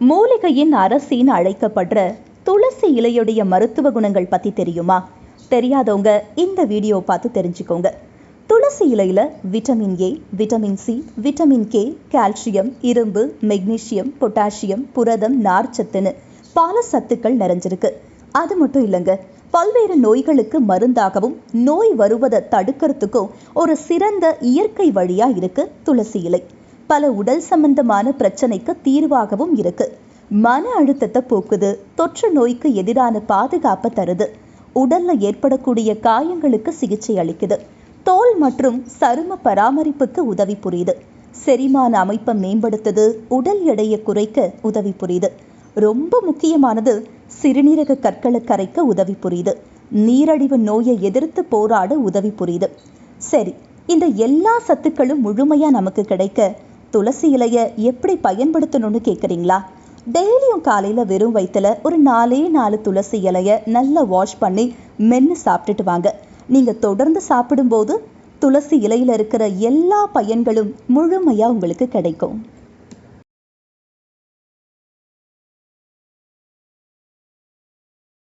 மூலிகையின் அரசின்னு அழைக்கப்படுற துளசி இலையுடைய மருத்துவ குணங்கள் பத்தி தெரியுமா? தெரியாதவங்க இந்த வீடியோ பார்த்து தெரிஞ்சுக்கோங்க. துளசி இலையில vitamin A vitamin C vitamin K calcium இரும்பு மெக்னீசியம் பொட்டாசியம் புரதம் நார்ச்சத்துன்னு பல சத்துக்கள் நிறைஞ்சிருக்கு. அது மட்டும் இல்லைங்க பல்வேறு நோய்களுக்கு மருந்தாகவும் நோய் வருவதை தடுக்கிறதுக்கும் ஒரு சிறந்த இயற்கை வழியா இருக்கு துளசி இலை. பல உடல் சம்பந்தமான பிரச்சனைக்கு தீர்வாகவும் இருக்கு. மன அழுத்தத்தை போக்குது தொற்று நோய்க்கு எதிரான பாதுகாப்பை தருது. உடல்ல ஏற்படக்கூடிய காயங்களுக்கு சிகிச்சை அளிக்குது. தோல் மற்றும் சரும பராமரிப்புக்கு உதவி புரியுது. செரிமான அமைப்பை மேம்படுத்துது உடல் எடையை குறைக்க உதவி புரியுது. ரொம்ப முக்கியமானது சிறுநீரக கற்களை கரைக்க உதவி புரியுது. நீரழிவு நோயை எதிர்த்து போராட உதவி புரியுது. சரி இந்த எல்லா சத்துக்களும் முழுமையா நமக்கு கிடைக்க துளசி இலையை எப்படி பயன்படுத்தணும்னு கேக்குறீங்களா? டெய்லியும் காலையில வெறும் வயிற்றுல ஒரு நாலே நாலு துளசி இலைய நல்லா வாஷ் பண்ணி மென்று சாப்பிட்டுட்டு வாங்க. நீங்க தொடர்ந்து சாப்பிடும்போது துளசி இலையில இருக்கிற எல்லா பயன்களும் முழுமையா உங்களுக்கு கிடைக்கும்.